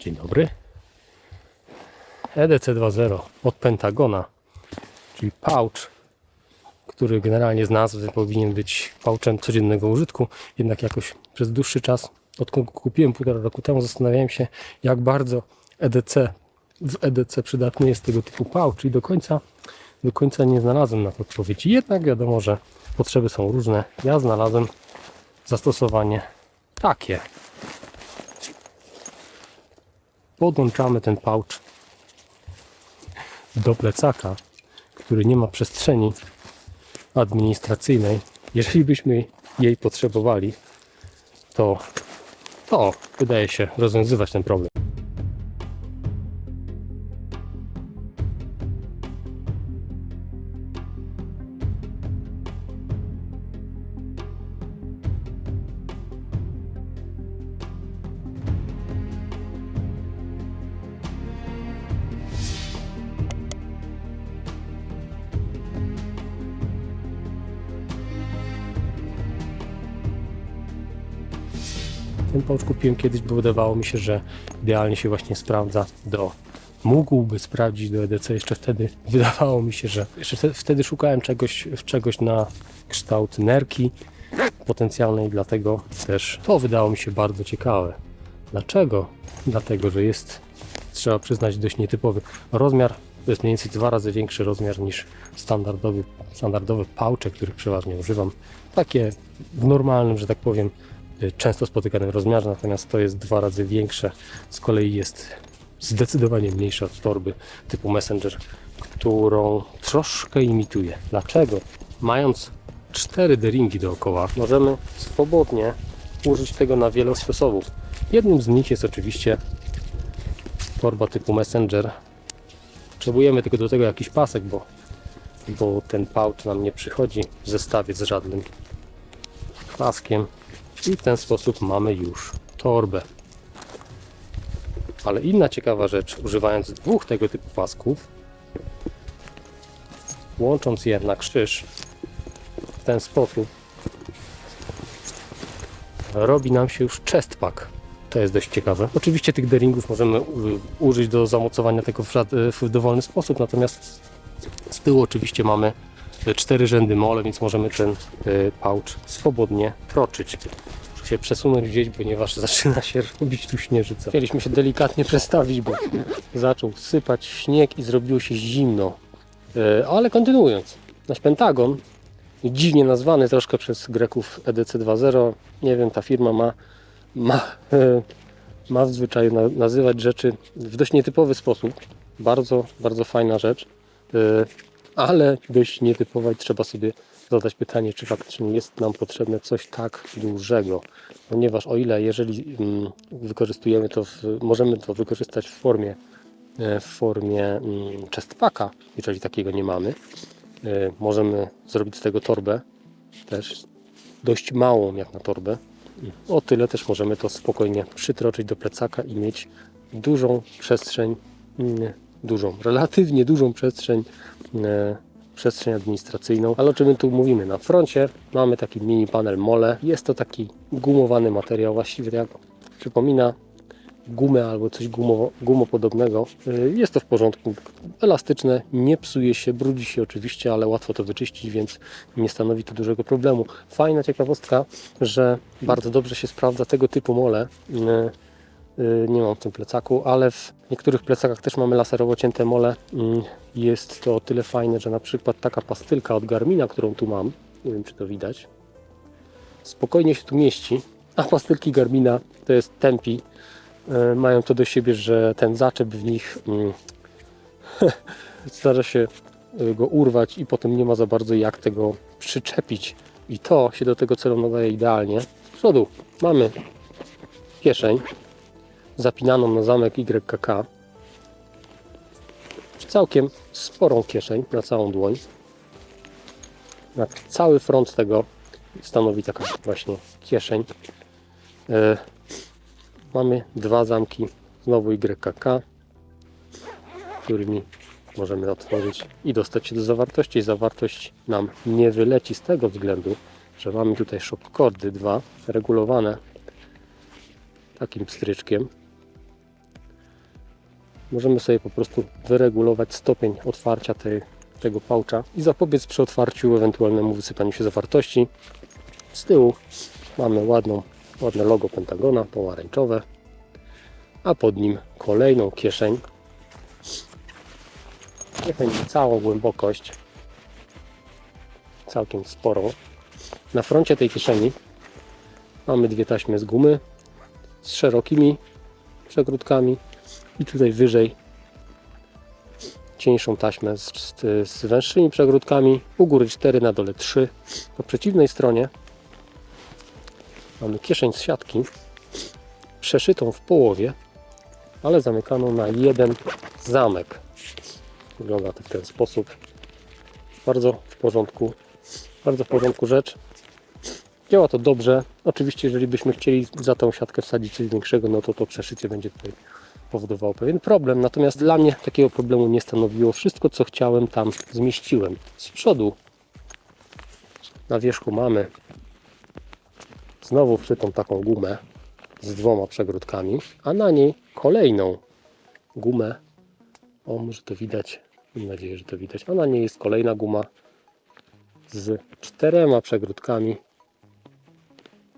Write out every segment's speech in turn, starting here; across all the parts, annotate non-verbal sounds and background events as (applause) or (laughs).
Dzień dobry. EDC 2.0 od Pentagona, czyli pouch, który generalnie z nazwy powinien być pouchem codziennego użytku, jednak jakoś przez dłuższy czas, odkąd go kupiłem półtora roku temu, zastanawiałem się, jak bardzo EDC w EDC przydatny jest tego typu pouch i do końca, do końca nie znalazłem na to odpowiedzi. Jednak wiadomo, że potrzeby są różne. Ja znalazłem zastosowanie takie. Podłączamy ten pouch do plecaka, który nie ma przestrzeni administracyjnej. Jeżeli byśmy jej potrzebowali, to to wydaje się rozwiązywać ten problem. Ten pouch kupiłem kiedyś, bo wydawało mi się, że idealnie się właśnie sprawdza do. Mógłby sprawdzić do EDC jeszcze wtedy. (laughs) Wydawało mi się, że jeszcze wtedy, szukałem czegoś, czegoś na kształt nerki potencjalnej, dlatego też to wydało mi się bardzo ciekawe. Dlaczego? Dlatego, że jest, trzeba przyznać, dość nietypowy rozmiar. To jest mniej więcej dwa razy większy rozmiar niż standardowy, standardowe pouche, których przeważnie używam. Takie w normalnym, że tak powiem, często spotykanym rozmiarze, natomiast to jest dwa razy większe. Z kolei jest zdecydowanie mniejsza od torby typu Messenger, którą troszkę imituje. Dlaczego? Mając cztery deringi dookoła, możemy swobodnie użyć tego na wiele sposobów. Jednym z nich jest oczywiście torba typu Messenger. Potrzebujemy tylko do tego jakiś pasek, bo, bo ten pouch nam nie przychodzi w zestawie z żadnym paskiem i w ten sposób mamy już torbę. Ale inna ciekawa rzecz, używając dwóch tego typu pasków, łącząc je na krzyż w ten sposób, robi nam się już chest pack. To jest dość ciekawe. Oczywiście tych deringów możemy użyć do zamocowania tego w, dowolny sposób, natomiast z tyłu oczywiście mamy cztery rzędy mole, więc możemy ten e, pouch swobodnie troczyć. Muszę się przesunąć gdzieś, ponieważ (laughs) zaczyna się robić tu śnieżyca. Chcieliśmy się delikatnie przestawić, bo zaczął sypać śnieg i zrobiło się zimno. E, Ale kontynuując, nasz Pentagon, dziwnie nazwany troszkę przez Greków EDC 2.0, nie wiem, ta firma ma, ma, e, ma w zwyczaju na, nazywać rzeczy w dość nietypowy sposób. Bardzo, bardzo fajna rzecz. Ale dość nietypowa i trzeba sobie zadać pytanie, czy faktycznie jest nam potrzebne coś tak dużego. Ponieważ o ile jeżeli mm, wykorzystujemy to, w, możemy to wykorzystać w formie, e, w formie mm, chestpacka, jeżeli takiego nie mamy, e, możemy zrobić z tego torbę, też dość małą jak na torbę. O tyle też możemy to spokojnie przytroczyć do plecaka i mieć dużą przestrzeń, mm, dużą, relatywnie dużą przestrzeń, e, przestrzeń administracyjną. Ale o czym my tu mówimy? Na froncie mamy taki mini panel mole. Jest to taki gumowany materiał, właściwie jak przypomina gumę albo coś gumowo, gumopodobnego. Y, Jest to w porządku. Elastyczne, nie psuje się, brudzi się oczywiście, ale łatwo to wyczyścić, więc nie stanowi to dużego problemu. Fajna ciekawostka, że bardzo dobrze się sprawdza tego typu mole. Y, y, Nie mam w tym plecaku, ale w niektórych plecakach też mamy laserowo cięte mole. Mm, Jest to o tyle fajne, że na przykład taka pastylka od Garmina, którą tu mam, nie wiem czy to widać, spokojnie się tu mieści. A pastylki Garmina to jest tempi, e, mają to do siebie, że ten zaczep w nich mm, (laughs) zdarza się e, go urwać i potem nie ma za bardzo jak tego przyczepić. I to się do tego celu nadaje idealnie. Z przodu mamy kieszeń zapinaną na zamek YKK. Całkiem sporą kieszeń na całą dłoń. Na cały front tego stanowi taka właśnie kieszeń. E, Mamy dwa zamki, znowu YKK, którymi możemy otworzyć i dostać się do zawartości. Zawartość nam nie wyleci z tego względu, że mamy tutaj shockcordy dwa regulowane takim pstryczkiem. Możemy sobie po prostu wyregulować stopień otwarcia tej, tego pałcza i zapobiec przy otwarciu ewentualnemu wysypaniu się zawartości. Z tyłu mamy ładną, ładne logo Pentagona, pomarańczowe, a pod nim kolejną kieszeń. Kieszeń całą głębokość, całkiem sporą. Na froncie tej kieszeni mamy dwie taśmy z gumy z szerokimi przegródkami i tutaj wyżej cieńszą taśmę z, z, węższymi przegródkami. U góry 4, na dole 3. Po przeciwnej stronie mamy kieszeń z siatki przeszytą w połowie, ale zamykaną na jeden zamek. Wygląda to w ten sposób. Bardzo w porządku. Bardzo w porządku rzecz. Działa to dobrze. Oczywiście, jeżeli byśmy chcieli za tą siatkę wsadzić coś większego, no to to przeszycie będzie tutaj powodowało pewien problem. Natomiast dla mnie takiego problemu nie stanowiło. Wszystko, co chciałem, tam zmieściłem. Z przodu na wierzchu mamy znowu wszytą taką gumę z dwoma przegródkami, a na niej kolejną gumę. O, może to widać. Mam nadzieję, że to widać. A na niej jest kolejna guma z czterema przegródkami.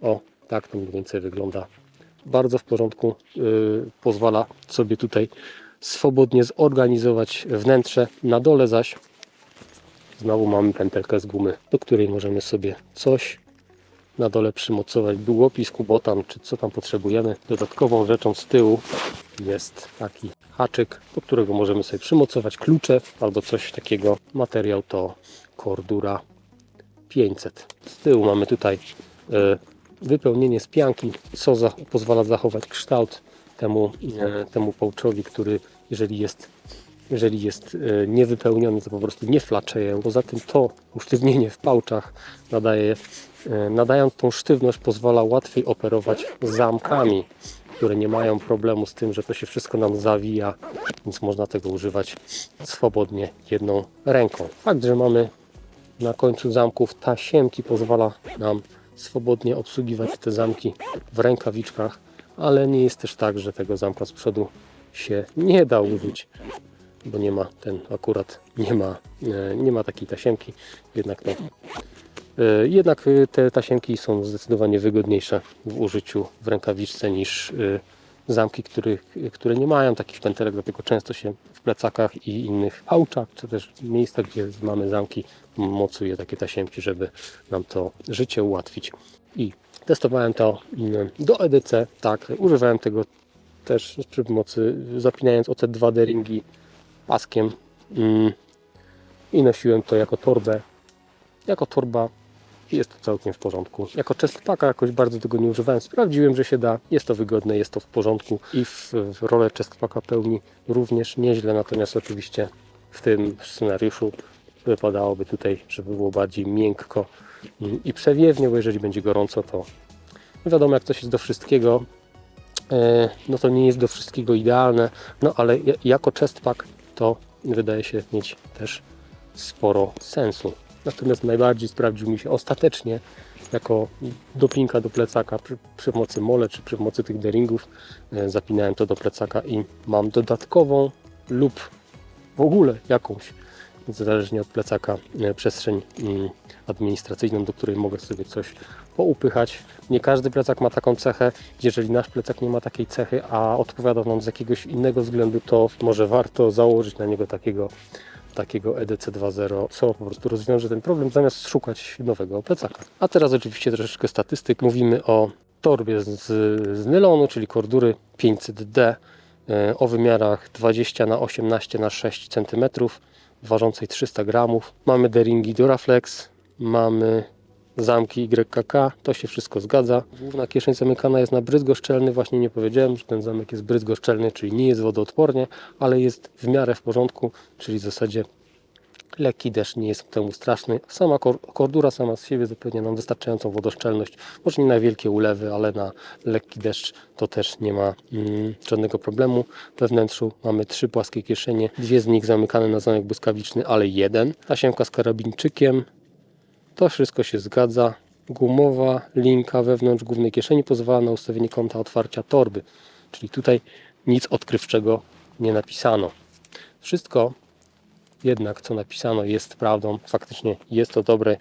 O, tak to mniej więcej wygląda. Bardzo w porządku. Yy, pozwala sobie tutaj swobodnie zorganizować wnętrze. Na dole zaś znowu mamy pętelkę z gumy, do której możemy sobie coś na dole przymocować. Długopis, kubotan, czy co tam potrzebujemy. Dodatkową rzeczą z tyłu jest taki haczyk, do którego możemy sobie przymocować klucze albo coś takiego. Materiał to Cordura 500. Z tyłu mamy tutaj e, wypełnienie z pianki, co za, pozwala zachować kształt temu, e, temu połczowi, który jeżeli jest, jeżeli jest e, niewypełniony, to po prostu nie flaczeje. Poza tym to usztywnienie w pałczach nadaje, e, nadając tą sztywność pozwala łatwiej operować zamkami, które nie mają problemu z tym, że to się wszystko nam zawija, więc można tego używać swobodnie jedną ręką. Fakt, że mamy na końcu zamków tasiemki pozwala nam swobodnie obsługiwać te zamki w rękawiczkach, ale nie jest też tak, że tego zamka z przodu się nie da użyć, bo nie ma ten akurat nie ma, e, nie ma takiej tasiemki, jednak e, jednak e, te tasiemki są zdecydowanie wygodniejsze w użyciu w rękawiczce niż zamki, których, które nie mają takich pętelek, dlatego często się w plecakach i innych auczach, czy też miejscach, gdzie mamy zamki, mocuje takie tasiemki, żeby nam to życie ułatwić. I testowałem to mm, do EDC, tak, używałem tego też przy pomocy, zapinając o te dwa deringi paskiem mm, i nosiłem to jako torbę, jako torba jest to całkiem w porządku. Jako chestpacka jakoś bardzo tego nie używałem. Sprawdziłem, że się da. Jest to wygodne, jest to w porządku i w, w rolę pełni również nieźle. Natomiast oczywiście w tym scenariuszu wypadałoby tutaj, żeby było bardziej miękko i przewiewnie, bo jeżeli będzie gorąco, to wiadomo jak coś jest do wszystkiego, e, no to nie jest do wszystkiego idealne, no ale ja- jako chestpack to wydaje się mieć też sporo sensu. Natomiast najbardziej sprawdził mi się ostatecznie jako dopinka do plecaka przy, przy pomocy mole czy przy pomocy tych deringów. E, Zapinałem to do plecaka i mam dodatkową lub w ogóle jakąś, zależnie od plecaka, e, przestrzeń mm, administracyjną, do której mogę sobie coś poupychać. Nie każdy plecak ma taką cechę. Jeżeli nasz plecak nie ma takiej cechy, a odpowiada nam z jakiegoś innego względu, to może warto założyć na niego takiego takiego EDC 2.0, co po prostu rozwiąże ten problem, zamiast szukać nowego plecaka. A teraz oczywiście troszeczkę statystyk. Mówimy o torbie z, z nylonu, czyli kordury 500D e, o wymiarach 20 na 18 na 6 cm, ważącej 300 gramów. Mamy deringi Duraflex, mamy zamki YKK, to się wszystko zgadza. Główna kieszeń zamykana jest na bryzgoszczelny, właśnie nie powiedziałem, że ten zamek jest bryzgoszczelny, czyli nie jest wodoodpornie, ale jest w miarę w porządku, czyli w zasadzie lekki deszcz nie jest temu straszny. Sama kor- kordura sama z siebie zapewnia nam wystarczającą wodoszczelność, może nie na wielkie ulewy, ale na lekki deszcz to też nie ma mm, żadnego problemu. We wnętrzu mamy trzy płaskie kieszenie, dwie z nich zamykane na zamek błyskawiczny, ale jeden. Tasiemka z karabinczykiem, to wszystko się zgadza. Gumowa linka wewnątrz głównej kieszeni pozwala na ustawienie kąta otwarcia torby. Czyli tutaj nic odkrywczego nie napisano. Wszystko jednak, co napisano, jest prawdą. Faktycznie jest to dobre,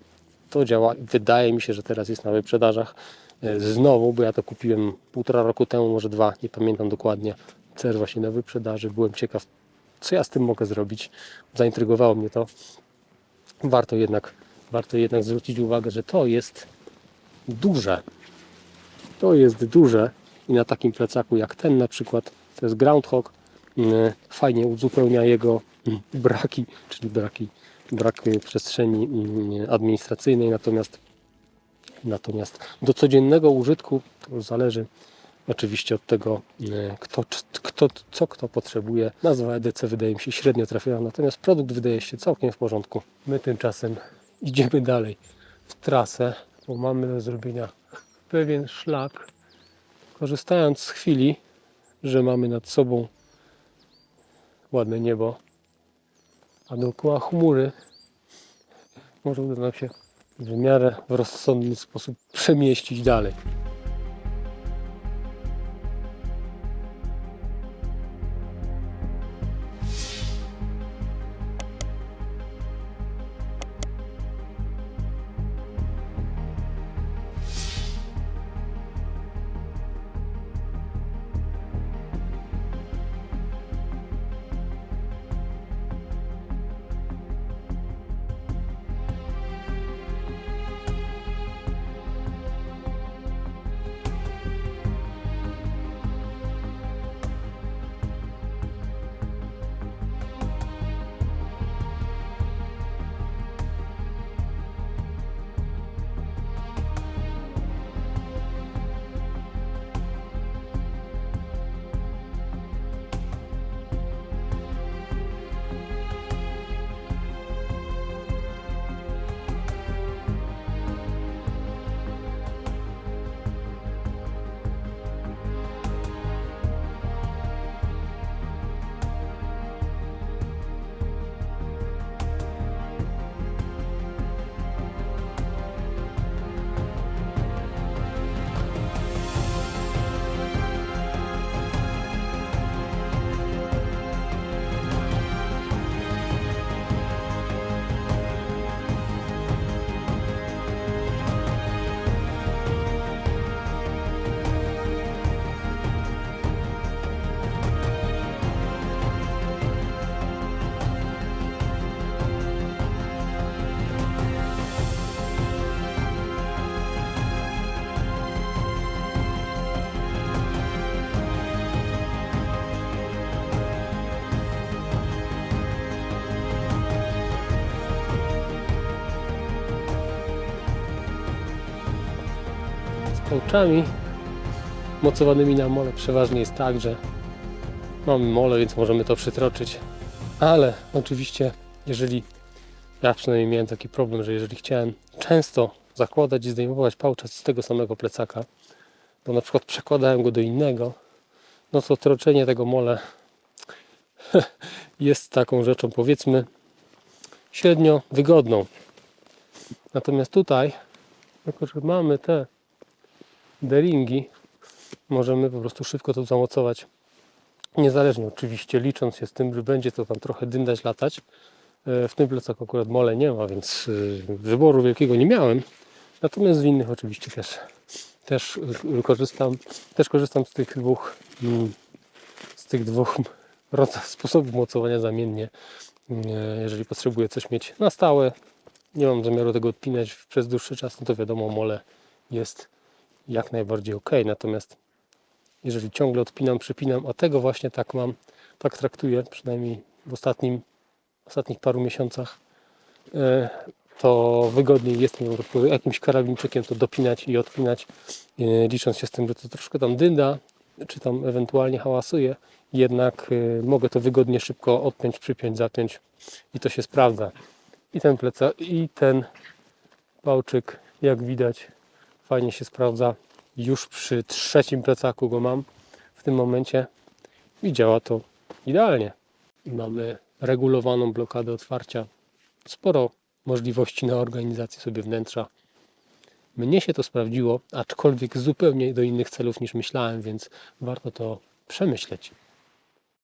to działa. Wydaje mi się, że teraz jest na wyprzedażach. E, Znowu, bo ja to kupiłem półtora roku temu, może dwa, nie pamiętam dokładnie. Też właśnie na wyprzedaży. Byłem ciekaw, co ja z tym mogę zrobić. Zaintrygowało mnie to. Warto jednak, warto jednak zwrócić uwagę, że to jest duże. To jest duże i na takim plecaku jak ten na przykład, to jest Groundhog, mm, fajnie uzupełnia jego (laughs) braki, czyli braki, brak przestrzeni administracyjnej, natomiast natomiast do codziennego użytku zależy oczywiście od tego, y, kto, kto, co kto potrzebuje. Nazwa EDC wydaje mi się średnio trafiła, natomiast produkt wydaje się całkiem w porządku. My tymczasem idziemy dalej w trasę, bo mamy do zrobienia pewien szlak, korzystając z chwili, że mamy nad sobą ładne niebo, a dookoła chmury może uda nam się w miarę w rozsądny sposób przemieścić dalej. Kołczami mocowanymi na mole przeważnie jest tak, że mamy mole, więc możemy to przytroczyć. Ale oczywiście, jeżeli ja przynajmniej miałem taki problem, że jeżeli chciałem często zakładać i zdejmować pałczas z tego samego plecaka, bo na przykład przekładałem go do innego, no to troczenie tego mole (laughs) jest taką rzeczą powiedzmy średnio wygodną. Natomiast tutaj, jako że mamy te deringi, możemy po prostu szybko to zamocować. Niezależnie oczywiście, licząc się z tym, że będzie to tam trochę dyndać, latać. E, W tym plecaku akurat mole nie ma, więc y, wyboru wielkiego nie miałem. Natomiast z innych oczywiście też, też y, korzystam. Też korzystam z tych dwóch, mm, z tych dwóch (laughs) sposobów mocowania zamiennie. E, Jeżeli potrzebuję coś mieć na stałe, nie mam zamiaru tego odpinać przez dłuższy czas, no to wiadomo, mole jest jak najbardziej ok. Natomiast jeżeli ciągle odpinam, przypinam, a tego właśnie tak mam, tak traktuję, przynajmniej w ostatnim, ostatnich paru miesiącach, e, to wygodniej jest mi jakimś karabinczykiem to dopinać i odpinać, e, licząc się z tym, że to troszkę tam dynda, czy tam ewentualnie hałasuje, jednak e, mogę to wygodnie szybko odpiąć, przypiąć, zapiąć i to się sprawdza. I ten pleca, i ten pałczyk, jak widać, fajnie się sprawdza. Już przy trzecim plecaku go mam w tym momencie i działa to idealnie. Mamy regulowaną blokadę otwarcia. Sporo możliwości na organizację sobie wnętrza. Mnie się to sprawdziło, aczkolwiek zupełnie do innych celów niż myślałem, więc warto to przemyśleć.